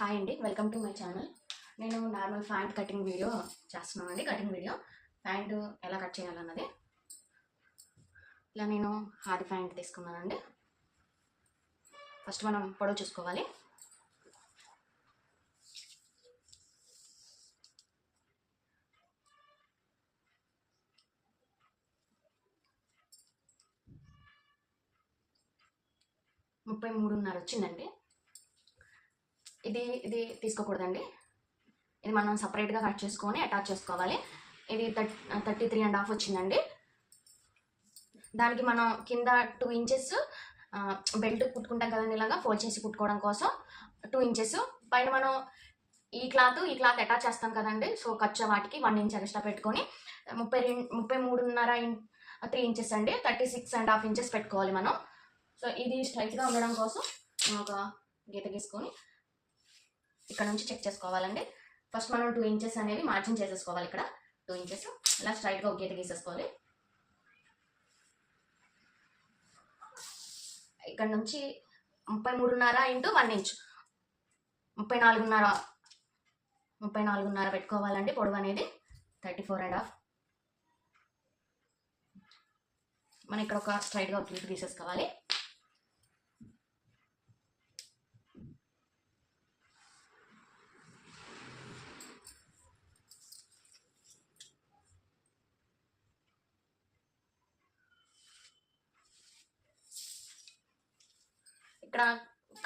Hi అండి welcome to my channel. నేను normal pant cutting video చేస్తున్నాను అండి కటింగ్ వీడియో. ప్యాంటు ఎలా కట్ చేయాలన్నది. ఇలా నేను హాది ప్యాంట్ తీసుకున్నానండి. ఫస్ట్ మనం పొడవు చూసుకోవాలి. ముప్పై మూడున్నర వచ్చిందండి. ఇది ఇది తీసుకోకూడదండి. ఇది మనం సపరేట్గా కట్ చేసుకొని అటాచ్ చేసుకోవాలి. ఇది థర్టీ త్రీ అండ్ హాఫ్ వచ్చిందండి. దానికి మనం కింద టూ ఇంచెస్ బెల్ట్ కుట్టుకుంటాం కదండి ఇలాగా ఫోల్డ్ చేసి కుట్టుకోవడం కోసం. టూ ఇంచెస్ పైన మనం ఈ క్లాత్ ఈ క్లాత్ అటాచ్ చేస్తాం కదండి. సో ఖర్చు వాటికి వన్ ఇంచ్ ఎక్స్ట్రా పెట్టుకొని ముప్పై రెండు ముప్పై మూడున్నర త్రీ ఇంచెస్ అండి. Thirty six and half inches పెట్టుకోవాలి మనం. సో ఇది స్ట్రైట్గా ఉండడం కోసం ఒక గీత గీసుకొని ఇక్కడ నుంచి చెక్ చేసుకోవాలండి. ఫస్ట్ మనం టూ ఇంచెస్ అనేవి మార్జిన్ చేసేసుకోవాలి ఇక్కడ. టూ ఇంచెస్ ఇలా స్ట్రైట్గా ఒక గీత గీసేసుకోవాలి. ఇక్కడ నుంచి ముప్పై మూడున్నర ఇంటూ వన్ ఇంచ్. ముప్పై నాలుగున్నర ముప్పై నాలుగున్నర పెట్టుకోవాలండి. పొడవు అనేది థర్టీ ఫోర్ అండ్ హాఫ్ మనం ఇక్కడ ఒక స్ట్రైట్గా ఒక గీత తీసేసుకోవాలి ఇక్కడ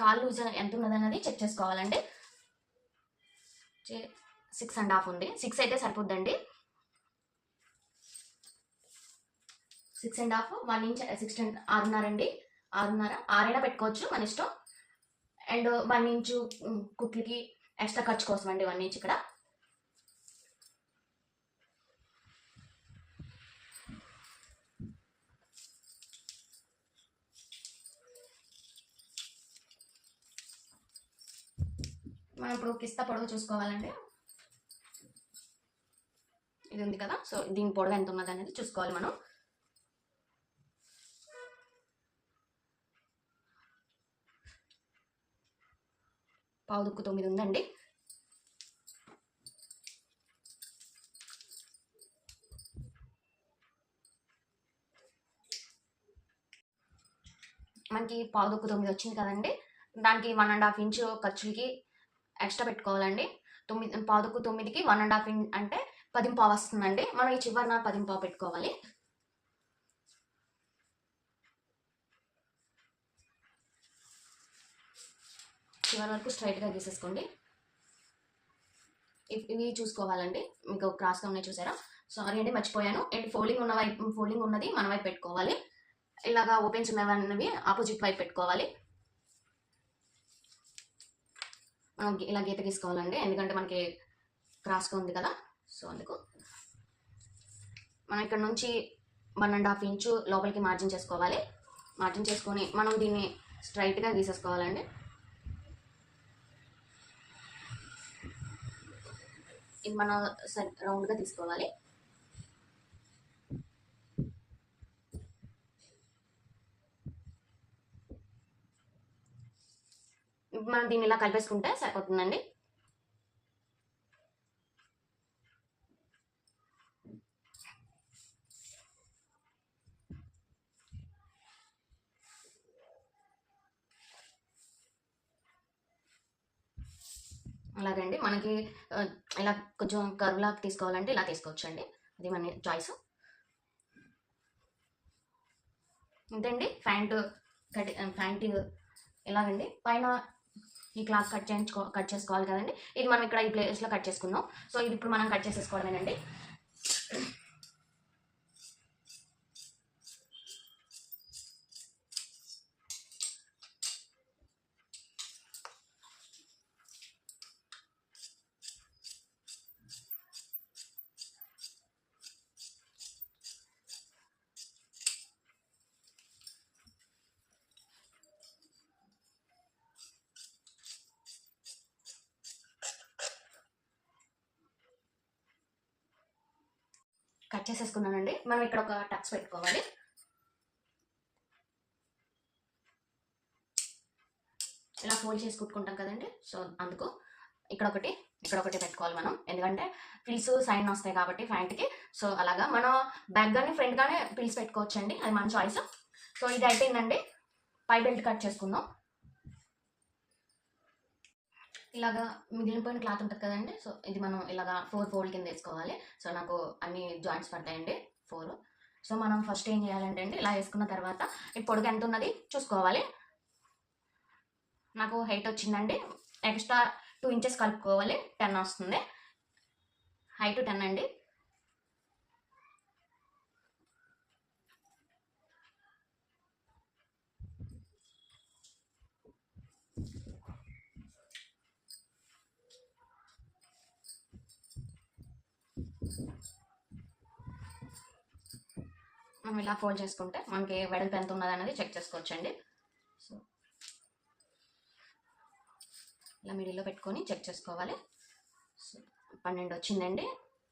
కాల్ లూజ్ ఎంత ఉన్నది అన్నది చెక్ చేసుకోవాలండి. సిక్స్ అండ్ హాఫ్ ఉంది. సిక్స్ అయితే సరిపోద్దండి. Six and half one inch six and ఆరున్నర అండి. ఆరున్నర ఆరైనా పెట్టుకోవచ్చు మన ఇష్టం. అండ్ వన్ ఇంచు కుట్లకి ఎక్స్ట్రా ఖర్చు కోసం అండి వన్ ఇంచ్ ఇక్కడ. మనం ఇప్పుడు కిస్తా పొడవు చూసుకోవాలండి. ఇది ఉంది కదా సో దీని పొడవు ఎంత ఉన్నది అనేది చూసుకోవాలి మనం. పావుదుక్కు తొమ్మిది ఉందండి. మనకి పావుదుక్కు తొమ్మిది వచ్చింది కదండి. దానికి వన్ అండ్ హాఫ్ ఇంచు ఖర్చులకి ఎక్స్ట్రా పెట్టుకోవాలండి. తొమ్మిది పావుకు తొమ్మిదికి వన్ అండ్ హాఫ్ అంటే పదింపావు వస్తుందండి. మనం ఈ చివరిన పదింపావు పెట్టుకోవాలి. చివరి వరకు స్ట్రైట్గా గీసేసుకోండి. ఇవి చూసుకోవాలండి. మీకు క్రాస్గా ఉన్నాయి చూసారా? సారీ అండి మర్చిపోయాను. అండ్ ఫోల్డింగ్ ఉన్న వైపు ఫోల్డింగ్ ఉన్నది మన వైపు పెట్టుకోవాలి. ఇలాగా ఓపెన్స్ ఉన్నవన్నవి ఆపోజిట్ వైపు పెట్టుకోవాలి. ఇలా గీత గీసుకోవాలండి. ఎందుకంటే మనకి క్రాస్గా ఉంది కదా. సో అందుకు మనం ఇక్కడ నుంచి వన్ అండ్ హాఫ్ ఇంచు లోపలికి మార్జిన్ చేసుకోవాలి. మార్జిన్ చేసుకొని మనం దీన్ని స్ట్రైట్గా గీసేసుకోవాలండి. ఇది మనం రౌండ్గా తీసుకోవాలి. మనం దీన్ని ఇలా కలిపేసుకుంటే సరిపోతుందండి. అలాగండి మనకి ఇలా కొంచెం కర్వ్ లాగా తీసుకోవాలంటే ఇలా తీసుకోవచ్చండి. అది మన చాయిస్ ఇంతండి ప్యాంటు కటి ప్యాంటు ఎలాగండి? పైన ఈ క్లాత్ కట్ చేయించుకో కట్ చేసుకోవాలి కదండి. ఇది మనం ఇక్కడ ఈ ప్లేస్లో కట్ చేసుకుందాం. సో ఇది ఇప్పుడు మనం కట్ చేసేసుకోవడమేనండి. కట్ చేసేసుకున్నానండి. మనం ఇక్కడ ఒక టక్స్ పెట్టుకోవాలి. ఇలా ఫోల్డ్ చేసి కుట్టుకుంటాం కదండి. సో అందుకు ఇక్కడ ఒకటి ఇక్కడ ఒకటి పెట్టుకోవాలి మనం. ఎందుకంటే పిల్స్ సైన్ వస్తాయి కాబట్టి ఫ్యాంట్కి సో అలాగా మనం బ్యాక్ కానీ ఫ్రంట్ కానీ పిల్స్ పెట్టుకోవచ్చండి. అది మన చాయిస్ సో ఇది అయిపోయిందండి. పై బెల్ట్ కట్ చేసుకుందాం. ఇలాగా మిగిలిపోయిన క్లాత్ ఉంటుంది కదండి. సో ఇది మనం ఇలాగా ఫోర్ ఫోల్డ్ కింద వేసుకోవాలి. సో నాకు అన్ని జాయింట్స్ పడతాయండి ఫోర్ సో మనం ఫస్ట్ ఏం చేయాలంటే అండి ఇలా వేసుకున్న తర్వాత ఈ పొడుగు ఎంత ఉన్నది చూసుకోవాలి. నాకు హైట్ వచ్చిందండి. ఎక్స్ట్రా టూ ఇంచెస్ కలుపుకోవాలి. టెన్ వస్తుంది. హైట్ టెన్ అండి. మనం ఇలా ఫోల్డ్ చేసుకుంటే మనకి వెడల్పు ఎంత ఉన్నది అనేది చెక్ చేసుకోవచ్చండి. సో ఇలా మిడిల్లో పెట్టుకొని చెక్ చేసుకోవాలి. సో పన్నెండు వచ్చిందండి.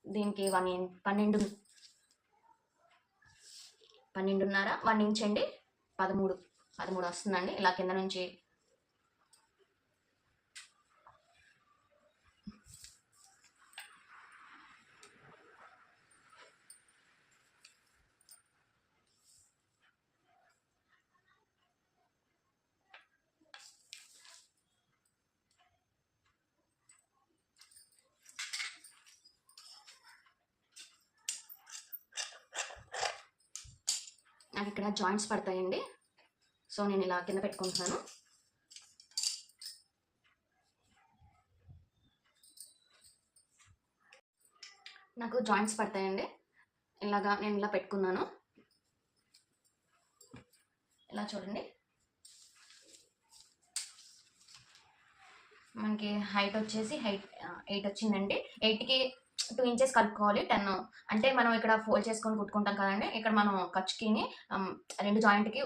దీనికి వన్ ఇన్ పన్నెండు పన్నెండున్నర వన్ ఇంచ్ అండి. పదమూడు పదమూడు వస్తుందండి. ఇలా కింద నుంచి నాకు ఇక్కడ జాయింట్స్ పడతాయండి. సో నేను ఇలా కింద పెట్టుకుంటున్నాను. నాకు జాయింట్స్ పడతాయండి. ఇలాగా నేను ఇలా పెట్టుకున్నాను. ఇలా చూడండి. మనకి హైట్ వచ్చేసి హైట్ ఎయిట్ వచ్చిందండి. ఎయిట్కి టూ ఇంచెస్ కలుపుకోవాలి టెన్. అంటే మనం ఇక్కడ ఫోల్డ్ చేసుకొని కుట్టుకుంటాం కదండి ఇక్కడ మనం ఖర్చుకి రెండు జాయింట్కి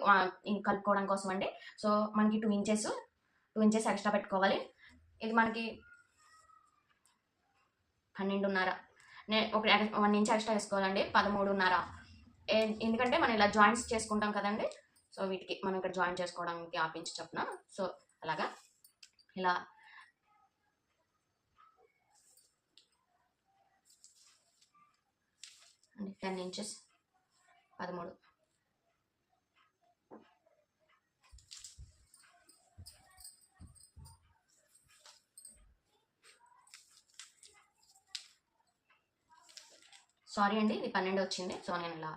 కలుపుకోవడం కోసం అండి సో మనకి two inches two inches extra పెట్టుకోవాలి. ఇది మనకి పన్నెండున్నర. నేను ఒక వన్ ఇంచ్ ఎక్స్ట్రా వేసుకోవాలండి పదమూడున్నర. ఎందుకంటే మనం ఇలా జాయింట్స్ చేసుకుంటాం కదండి సో వీటికి మనం ఇక్కడ జాయిన్ చేసుకోవడానికి ఆపించి చెప్పిన. సో అలాగా. ఇలా అండి టెన్ ఇంచెస్. పదమూడు. సారీ అండి ఇది పన్నెండు వచ్చింది. సో నేను ఇలా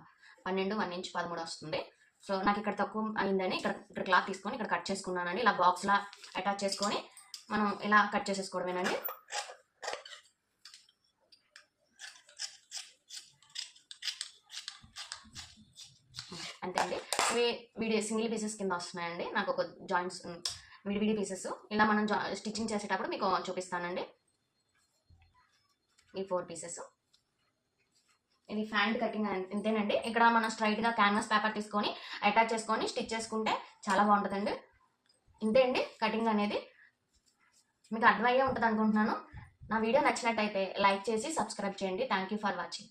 పన్నెండు వన్ ఇంచ్ పదమూడు వస్తుంది. సో నాకు ఇక్కడ తక్కువ అయిందని ఇక్కడ ఇక్కడ క్లాత్ తీసుకొని ఇక్కడ కట్ చేసుకున్నానండి. ఇలా బాక్స్లా అటాచ్ చేసుకొని మనం ఇలా కట్ చేసేసుకోవడమేనండి. అంతే అండి ఇవి వీడియో సింగిల్ పీసెస్ కింద వస్తున్నాయండి. నాకు ఒక జాయింట్స్ విడివిడి పీసెస్ ఇలా మనం జా స్టిచ్చింగ్ చేసేటప్పుడు మీకు చూపిస్తానండి. ఈ ఫోర్ పీసెస్ ఇది ఫ్యాంట్ కటింగ్ ఇంతేనండి ఇక్కడ మనం స్ట్రైట్గా క్యాన్వాస్ పేపర్ తీసుకొని అటాచ్ చేసుకొని స్టిచ్ చేసుకుంటే చాలా బాగుంటుందండి. ఇంతే అండి కటింగ్ అనేది. మీకు అర్థమయ్యే ఉంటుంది అనుకుంటున్నాను. నా వీడియో నచ్చినట్టయితే లైక్ చేసి సబ్స్క్రైబ్ చేయండి. Thank you for watching